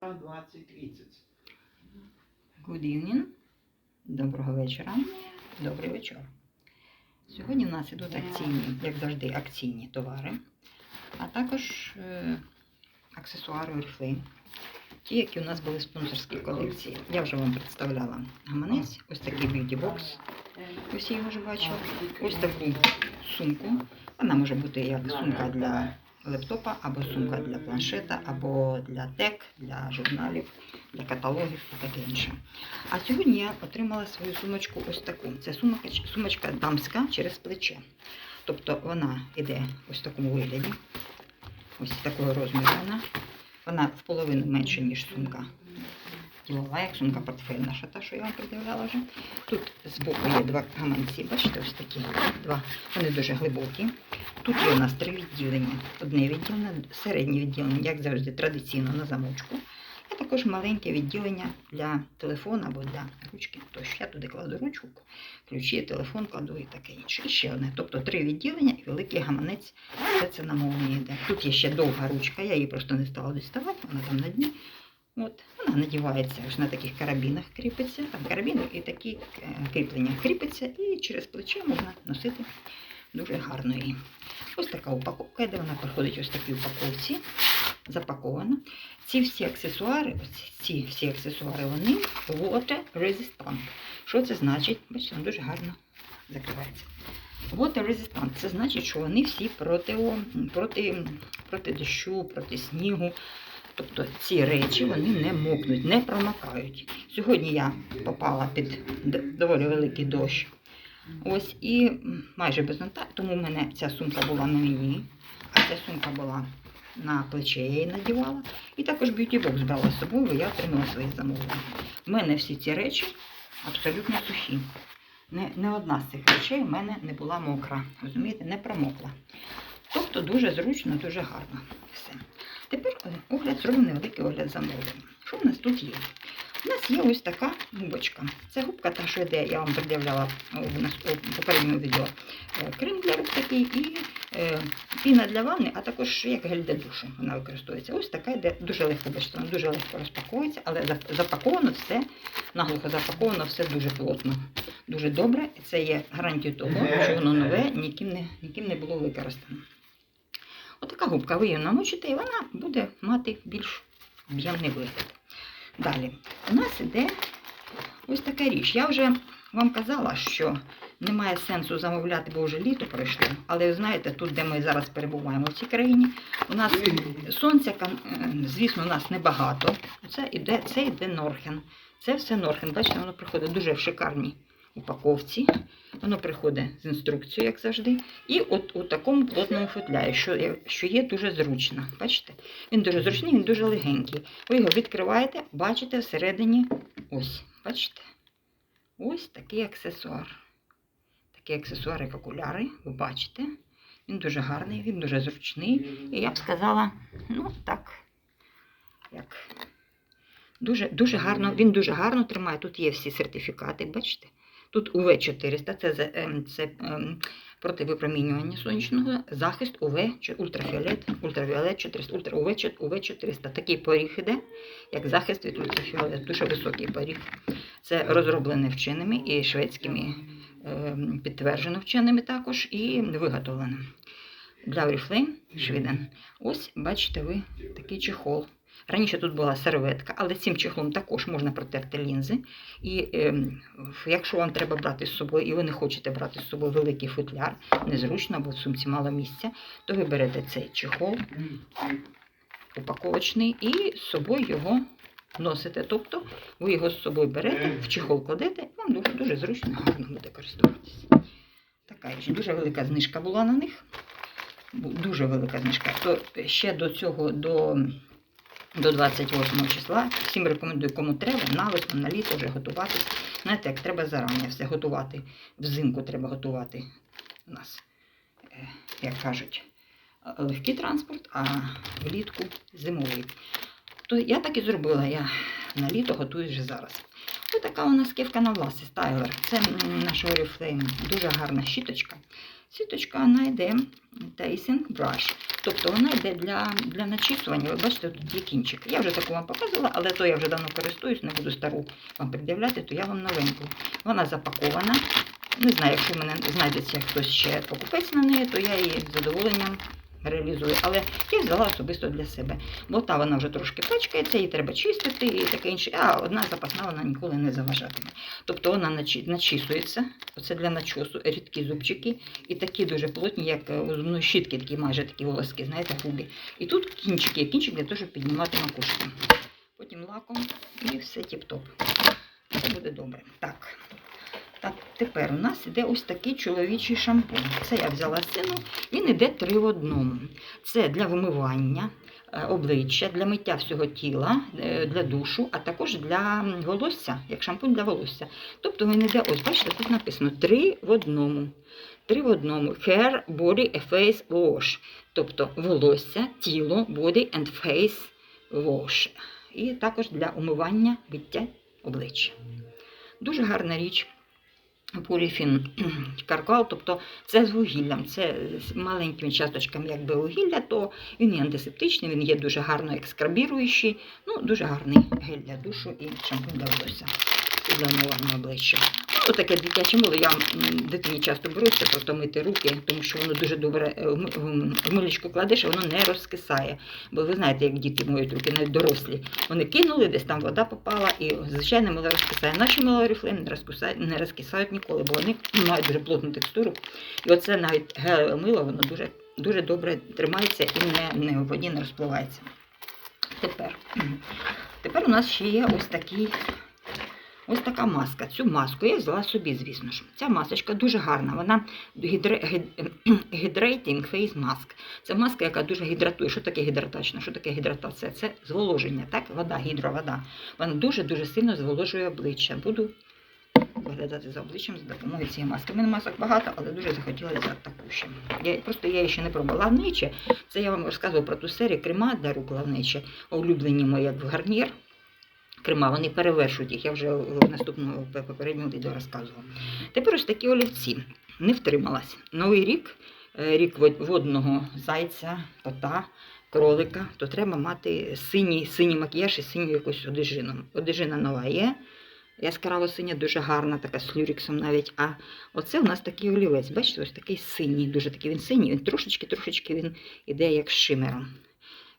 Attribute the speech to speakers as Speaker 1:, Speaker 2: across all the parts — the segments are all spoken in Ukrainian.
Speaker 1: 20-30.
Speaker 2: Good evening. Доброго вечора. Добрий вечір. Сьогодні в нас ідуть акційні, як завжди, акційні товари, а також е, аксесуари Oriflame. Ті, які у нас були в спонсорській колекції. Я вже вам представляла гаманець, ось такий б'юті бокс. Ось його вже бачили. Ось таку сумку. Вона може бути як сумка для лептопа, або сумка для планшета, або для тек, для журналів, для каталогів і таке інше. А сьогодні я отримала свою сумочку ось таку. Це сумочка, сумочка дамська через плече. Тобто вона йде ось в такому вигляді. Ось такого розміру вона. Вона в половину менше, ніж сумка сумка портфель наша, та, що я вам придивляла вже. Тут збоку є два гаманці, бачите, ось такі два. Вони дуже глибокі. Тут є у нас три відділення. Одне відділення, середнє відділення, як завжди, традиційно на замочку. І також маленьке відділення для телефона або для ручки. Тощо я туди кладу ручку, ключі, телефон кладу і таке інше. І ще одне. Тобто три відділення і великий гаманець. Все це на мовні йде. Тут є ще довга ручка, я її просто не стала діставати, вона там на дні. От, вона надівається ось на таких карабінах кріпиться, там карабіни і такі е, кріплення кріпиться, і через плече можна носити дуже гарно її. Ось така упаковка, де вона приходить ось в такій упаковці, запакована. Ці всі аксесуари, ці всі аксесуари, вони water resistant. Що це значить? Бачите, воно дуже гарно закривається. Water resistant це значить, що вони всі проти, проти, проти дощу, проти снігу. Тобто ці речі вони не мокнуть, не промокають. Сьогодні я попала під доволі великий дощ. Ось і майже без нота, тому в мене ця сумка була на мені, а ця сумка була на плече, я її надівала. І також б'юті-бокс брала з собою, бо я отримала свої замовлення. У мене всі ці речі абсолютно сухі. Не, не одна з цих речей в мене не була мокра. Розумієте, не промокла. Тобто дуже зручно, дуже гарно. Все. Е, огляд, зробимо невеликий огляд замовлення. Що в нас тут є? У нас є ось така губочка. Це губка, та, що йде, я вам пред'являла у нас у попередньому відео. Е, Крем для рук такий і е, піна для ванни, а також як гель для душу вона використовується. Ось така йде дуже легко, бачите, вона дуже легко розпаковується, але запаковано все, наглухо запаковано все дуже плотно, дуже добре. Це є гарантією того, що воно нове, ніким не, ніким не було використано. Отака губка, ви її намочите, і вона буде мати більш об'ємний вигляд. Далі, у нас іде ось така річ. Я вже вам казала, що немає сенсу замовляти, бо вже літо пройшло. Але ви знаєте, тут, де ми зараз перебуваємо в цій країні, у нас сонця, е, звісно, у нас небагато. Це іде, це йде Норхен. Це все Норхен. Бачите, воно приходить дуже в шикарній упаковці. Воно приходить з інструкцією, як завжди. І от у такому плотному футлярі, що, що є дуже зручно. Бачите? Він дуже зручний, він дуже легенький. Ви його відкриваєте, бачите всередині ось. Бачите? Ось такий аксесуар. Такий аксесуар, як окуляри, ви бачите. Він дуже гарний, він дуже зручний. І я б сказала, ну так, як. Дуже, дуже гарно, він дуже гарно тримає. Тут є всі сертифікати, бачите? Тут УВ-400, це, ем, це ем, проти випромінювання сонячного, захист УВ, ультрафіолет, ультрафіолет 400, ультра, УВ, УВ-400. Такий поріг іде, як захист від ультрафіолету, дуже високий поріг. Це розроблене вченими і шведськими, ем, підтверджено вченими також, і виготовлено. Для Oriflame Швіден. Ось бачите ви такий чехол. Раніше тут була серветка, але цим чехлом також можна протерти лінзи. І в- якщо вам треба брати з собою, і ви не хочете брати з собою великий футляр, незручно, бо в сумці мало місця, то ви берете цей чехол упаковочний і з собою його носите. Тобто ви його з собою берете, в чехол кладете, і вам дуже, дуже зручно гарно буде користуватися. Така річ. Дуже велика знижка була на них. Дуже велика знижка. То ще до цього, до, до 28 числа, всім рекомендую, кому треба, на весну, на літо вже готуватись. Знаєте, як треба зарані все готувати. Взимку треба готувати у нас, е, як кажуть, легкий транспорт, а влітку зимовий. То я так і зробила. Я на літо готую вже зараз. Ось така у нас ківка на власі, стайлер. Це м, наш Oriflame. Дуже гарна щіточка. Сіточка вона йде Tacing Brush. Тобто вона йде для, для начісування. Ви бачите, тут є кінчик. Я вже таку вам показувала, але то я вже давно користуюсь, не буду стару вам пред'являти, то я вам новеньку. Вона запакована. Не знаю, якщо в мене знайдеться хтось ще покупець на неї, то я її з задоволенням реалізую. Але я взяла особисто для себе. Бо та вона вже трошки пачкається, її треба чистити і таке інше. А одна запасна вона ніколи не заважатиме. Тобто вона начісується. Оце для начосу рідкі зубчики. І такі дуже плотні, як е, у зубної щітки, такі майже такі волоски, знаєте, грубі. І тут кінчики, кінчик для того, щоб піднімати макушку. Потім лаком і все тіп-топ. Все буде добре. Так. Так, тепер у нас іде ось такий чоловічий шампунь. Це я взяла сину. Він іде три в одному. Це для вимивання е, обличчя, для миття всього тіла, е, для душу, а також для волосся, як шампунь для волосся. Тобто він іде, ось бачите, тут написано три в одному. Три в одному. Hair, body, face wash. Тобто волосся, тіло, body and face wash. І також для умивання миття обличчя. Дуже гарна річ. Поліфін каркал, тобто це з вугіллям, це з маленькими часточками якби вугілля, то він є антисептичний, він є дуже гарно екскрабіруючий, ну дуже гарний гель для душу і шампунь для і для умивання обличчя. Таке дитяче мило, я дитині часто беруся просто мити руки, тому що воно дуже добре е, в ми- в- в милічку кладеш, а воно не розкисає. Бо ви знаєте, як діти моють руки, навіть дорослі. Вони кинули, десь там вода попала, і звичайне мило розкисає. Наші мило Oriflame не розкисають, не розкисають ніколи, бо вони мають дуже плотну текстуру. І оце навіть гелеве мило, воно дуже, дуже добре тримається і не, не в воді не розпливається. Тепер, тепер у нас ще є ось такий. Ось така маска. Цю маску я взяла собі, звісно ж. Ця масочка дуже гарна. Вона гідре- гід- Hydrating Face Mask. Це маска, яка дуже гідратує. Що таке гідратачна? Що таке гідратація? Це зволоження, так? Вода, гідровода. Вона дуже-дуже сильно зволожує обличчя. Буду виглядати за обличчям за допомогою цієї маски. У мене масок багато, але дуже захотіла взяти таку ще. Я, просто я її ще не пробувала. Лавниче, це я вам розказувала про ту серію крема для рук лавниче, улюблені мої як в гарнір. Крема, вони перевершують їх, я вже в наступному попередньому відео розказувала. Тепер ось такі олівці. Не втрималась. Новий рік, е, рік водного зайця, кота, кролика, то треба мати синій, синій макіяж і синю якусь одежину. Одежина нова є. Яскраво синя, дуже гарна, така з люріксом навіть. А оце у нас такий олівець. Бачите, ось такий синій, дуже такий він синій, він трошечки-трошечки він іде як з шимером.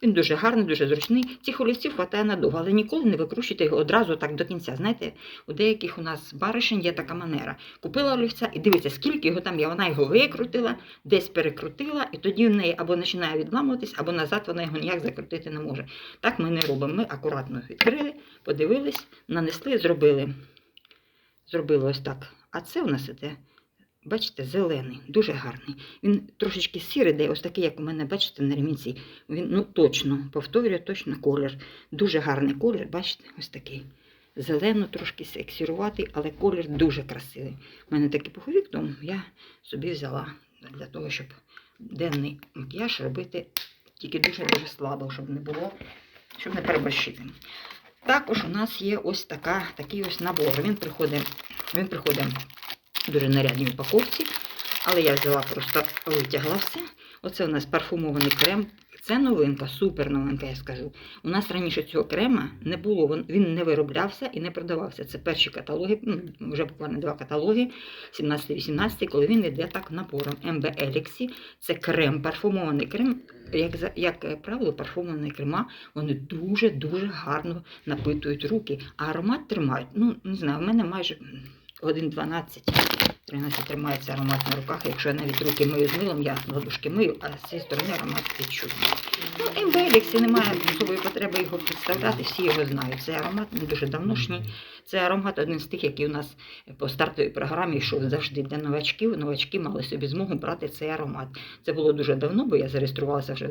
Speaker 2: Він дуже гарний, дуже зручний. Цих олівців хватає надовго, але ніколи не викручуйте його одразу так до кінця. Знаєте, у деяких у нас баришень є така манера. Купила олівця і дивиться, скільки його там є. Вона його викрутила, десь перекрутила, і тоді в неї або починає відламуватись, або назад вона його ніяк закрутити не може. Так ми не робимо. Ми акуратно відкрили, подивились, нанесли, зробили. Зробили ось так. А це у нас іде, бачите, зелений, дуже гарний. Він трошечки сірий, де ось такий, як у мене, бачите, на ремінці. Він ну точно, повторюю, точно колір. Дуже гарний колір, бачите, ось такий. Зелено, трошки сексіруватий, але колір дуже красивий. У мене такий пуховик, тому я собі взяла для того, щоб денний макіяж робити тільки дуже-дуже слабо, щоб не було, щоб не переборщити. Також у нас є ось така, такий ось набор. Він приходить, він приходить дуже нарядній упаковці, але я взяла просто витягла все. Оце у нас парфумований крем. Це новинка, супер новинка, я скажу. У нас раніше цього крема не було, він- не вироблявся і не продавався. Це перші каталоги, ну, вже буквально два каталоги, 17-18, коли він йде так набором. MB Elixir – це крем, парфумований крем. Як, як е, правило, парфумовані крема, вони дуже-дуже гарно напитують руки, а аромат тримають. Ну, не знаю, в мене майже годин 12. 13 тримається аромат на руках. Якщо я навіть руки мию з милом, я ладушки мию, а з цієї сторони аромат відчутний. Ну, Ембеліксі немає особої потреби його представляти, всі його знають. Цей аромат не дуже давношній. Це аромат один з тих, який у нас по стартовій програмі йшов завжди для новачків. Новачки мали собі змогу брати цей аромат. Це було дуже давно, бо я зареєструвалася вже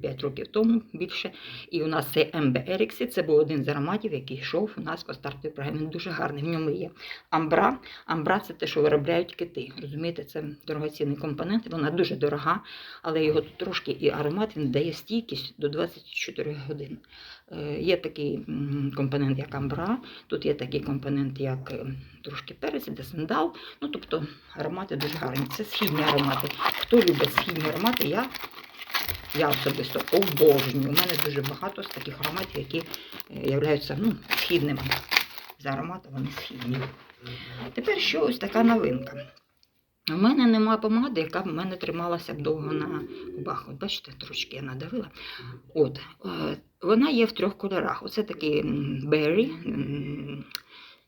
Speaker 2: 5 років тому більше. І у нас цей МБ Еріксі, це був один з ароматів, який йшов у нас по стартовій програмі. Він дуже гарний. В ньому є амбра. Амбра це те, що виробляють кити. Розумієте, це дорогоцінний компонент, вона дуже дорога, але його трошки і аромат він дає стійкість до 24 годин. Е, Є такий компонент, як амбра, тут є такий компонент, як е, трошки перець, де сандал. Ну, тобто аромати дуже гарні. Це східні аромати. Хто любить східні аромати, я, я особисто обожнюю. У мене дуже багато з таких ароматів, які е, являються ну, східними. За ароматом вони східні. Тепер що ось така новинка. У мене нема помади, яка в мене трималася б довго на губах. От бачите, трошки я надавила. От, е, вона є в трьох кольорах. Оце такий беррі,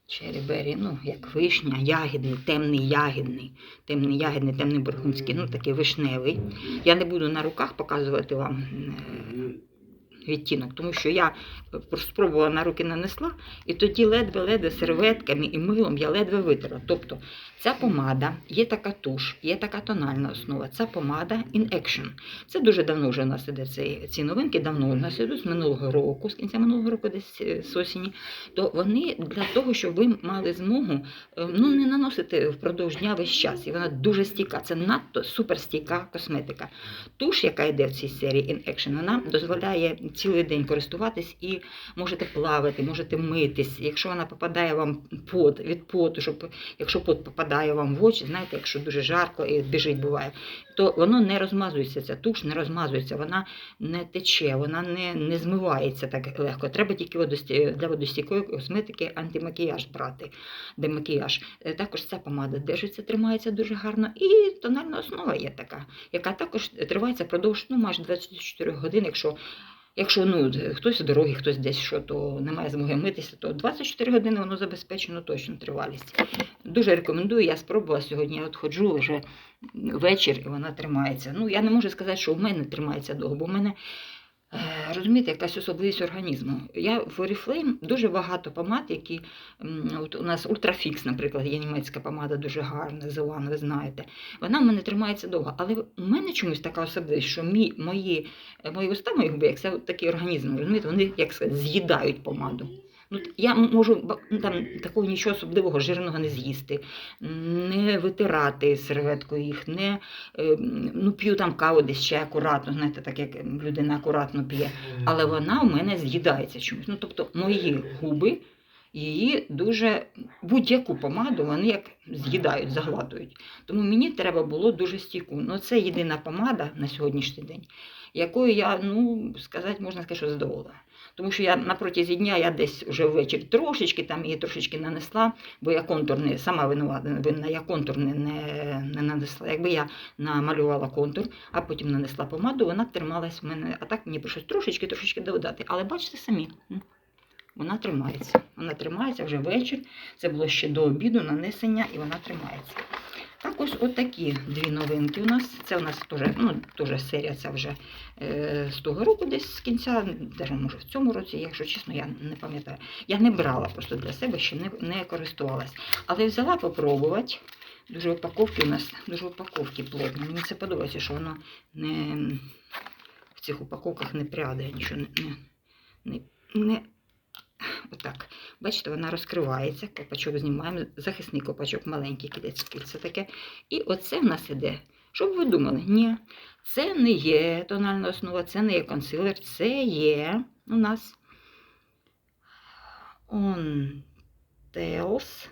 Speaker 2: черрі беррі, ну, як вишня, ягідний, темний ягідний, темний ягідний, темний бургундський, ну такий вишневий. Я не буду на руках показувати вам е, відтінок, тому що я е, спробувала на руки нанесла, і тоді ледве-ледве серветками і милом я ледве витерла. Тобто ця помада, є така туш, є така тональна основа. Ця помада in action. Це дуже давно вже у нас іде ці, ці новинки, давно у нас ідуть з минулого року, з кінця минулого року, десь е, з осені. То вони для того, щоб ви мали змогу е, ну, не наносити впродовж дня весь час. І вона дуже стійка. Це надто суперстійка косметика. Туш, яка йде в цій серії in action, вона дозволяє цілий день користуватись і можете плавати, можете митись. Якщо вона попадає вам пот, від поту, щоб якщо пот попадає вам в очі, знаєте, якщо дуже жарко і біжить буває, то воно не розмазується, ця туш не розмазується, вона не тече, вона не, не змивається так легко. Треба тільки водості, для водостійкої косметики антимакіяж брати, демакіяж. Е, Також ця помада держиться, тримається дуже гарно. І тональна основа є така, яка також тривається впродовж ну, майже 24 годин, якщо Якщо ну, хтось у дорогі, хтось десь що, то немає змоги митися, то 24 години воно забезпечено точно тривалість. Дуже рекомендую, я спробувала сьогодні, я от ходжу вже вечір і вона тримається. Ну, я не можу сказати, що в мене тримається довго, бо в мене, е, розумієте, якась особливість організму. Я в Oriflame дуже багато помад, які от у нас ультрафікс, наприклад, є німецька помада дуже гарна, The ви знаєте. Вона в мене тримається довго. Але в мене чомусь така особливість, що мій, мої, е, мої уста, мої губи, як це такий організм, розумієте, вони як сказати, з'їдають помаду. Ну, я можу ну, там такого нічого особливого жирного не з'їсти, не витирати серветкою їх, не е, ну, п'ю там каву десь ще акуратно, знаєте, так як людина акуратно п'є. Але вона у мене з'їдається чомусь. Ну, тобто мої губи її дуже будь-яку помаду вони як з'їдають, заглатують. Тому мені треба було дуже стійку. Ну, це єдина помада на сьогоднішній день, якою я, ну, сказати, можна сказати, що задоволена. Тому що я на протязі дня я десь вже ввечері трошечки там її трошечки нанесла, бо я контур не сама винувата, винна, я контур не, не, не нанесла. Якби я намалювала контур, а потім нанесла помаду, вона трималась в мене. А так мені прийшлось трошечки, трошечки додати. Але бачите самі, вона тримається. Вона тримається вже вечір. Це було ще до обіду нанесення, і вона тримається. Так ось отакі дві новинки у нас. Це у нас теж, ну, теж серія, це вже е, з того року, десь з кінця, навіть може в цьому році, якщо чесно, я не пам'ятаю. Я не брала просто для себе, ще не, не користувалась. Але взяла попробувати. Дуже упаковки у нас, дуже упаковки плотні. Мені це подобається, що воно не в цих упаковках не прядає, нічого не, не, не, не Отак. Бачите, вона розкривається, копачок знімаємо, захисний копачок маленький кілець кільце таке. І оце в нас іде. Що б ви думали? Ні, це не є тональна основа, це не є консилер, це є у нас On Tails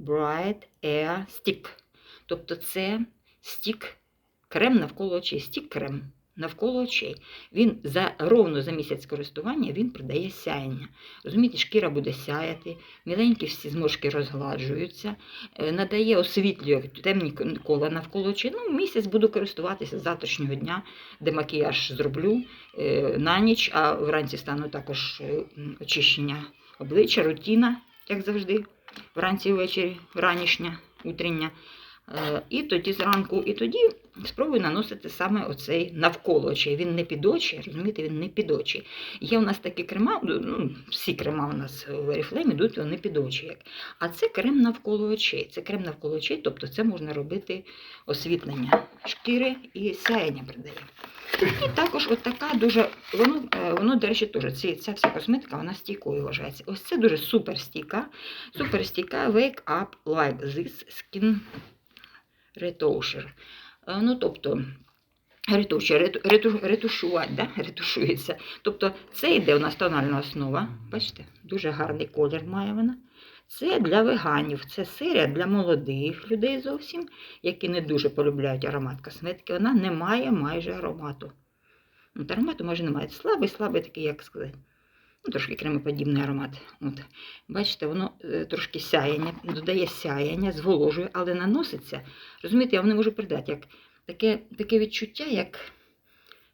Speaker 2: Bright Air Stick. Тобто це стік крем навколо очей, стік крем навколо очей. Він за ровно за місяць користування він придає сяєння. Розумієте, шкіра буде сяяти, міленькі всі зморшки розгладжуються, е, надає освітлює темні кола навколо очей. Ну, місяць буду користуватися з завтрашнього дня, де макіяж зроблю е, на ніч, а вранці стану також е, очищення обличчя, рутіна, як завжди, вранці ввечері, ранішня, утріння. Е, І тоді зранку, і тоді спробую наносити саме оцей навколо очей. Він не під очі, розумієте, він не під очі. Є у нас такі крема, ну, всі крема у нас в Oriflame йдуть вони під очі. А це крем навколо очей. Це крем навколо очей, тобто це можна робити освітлення шкіри і сяєння придає. І також от дуже, воно, е, воно до речі, теж ці, ця вся косметика вона стійкою вважається. Ось це дуже супер стійка. Супер стійка Wake Up Like This Skin Retoucher. Е, Ну, тобто, ретушує, рету, рету, ретушувати, да? ретушується. Тобто це йде у нас тональна основа. Бачите, дуже гарний колір має вона. Це для веганів, це серія для молодих людей зовсім, які не дуже полюбляють аромат косметики. Вона не має майже аромату. От аромату майже немає. Слабий, слабий такий, як сказати. Ну, трошки кремоподібний аромат. От. Бачите, воно е, трошки сяєння, додає сяєння, зволожує, але наноситься. Розумієте, я вам не можу передати, як таке, таке відчуття, як,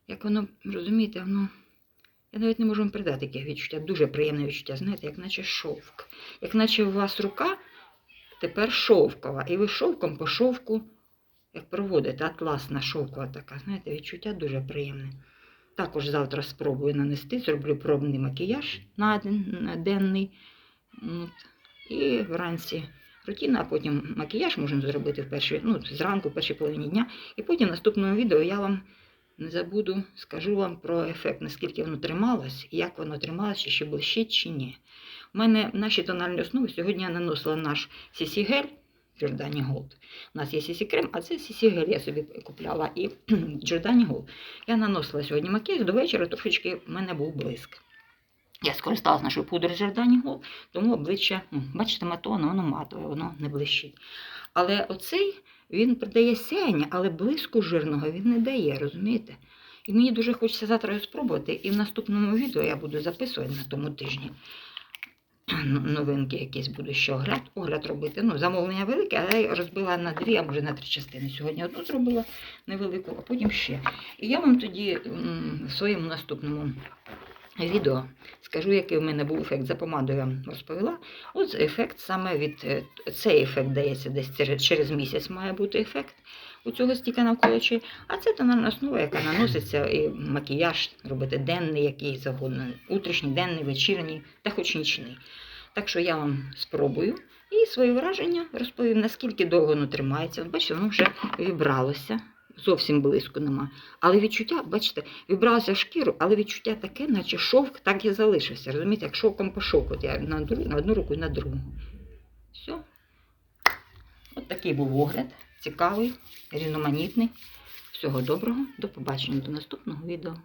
Speaker 2: як воно, розумієте, воно. Я навіть не можу вам передати таке відчуття. Дуже приємне відчуття, знаєте, як наче шовк. Як наче у вас рука тепер шовкова. І ви шовком по шовку, як проводите, атласна шовкова така, знаєте, відчуття дуже приємне. Також завтра спробую нанести, зроблю пробний макіяж на денний. От. І вранці рутина, а потім макіяж можемо зробити в першій, ну, зранку, в першій половині дня. І потім в наступному відео я вам не забуду, скажу вам про ефект, наскільки воно трималось, як воно трималось, чи ще блищить, чи ні. У мене наші тональні основи сьогодні я наносила наш CC Giordani Gold. У нас є CC крем, а це CC гель я собі купляла і Giordani Gold. Я наносила сьогодні макіяж, до вечора трошечки в мене був блиск. Я скористалася нашою пудрою Giordani Gold, тому обличчя, бачите, матоне, воно матове, воно не блищить. Але оцей він придає сяєння, але блиску жирного він не дає, розумієте? І мені дуже хочеться завтра його спробувати. І в наступному відео я буду записувати на тому тижні. Ну, Новинки якісь буду ще огляд, огляд робити. Ну, замовлення велике, але я розбила на дві, а може на три частини. Сьогодні одну зробила невелику, а потім ще. І я вам тоді в своєму наступному відео скажу, який в мене був ефект за помадою, я вам розповіла. От ефект саме від е, цей ефект дається десь через місяць має бути ефект у цього стіка навколо очей. А це тональна основа, яка наноситься і макіяж робити денний, який завгодно, утрішній, денний, вечірній та хоч нічний. Так що я вам спробую і свої враження розповім, наскільки довго воно тримається. Бачите, воно вже вібралося. Зовсім близько нема. Але відчуття, бачите, вібралося шкіру, але відчуття таке, наче шовк так і залишився. Розумієте, як шовком по шовку. От я на одну руку і на другу. Все. От такий був огляд. Цікавий, різноманітний. Всього доброго, до побачення до наступного відео.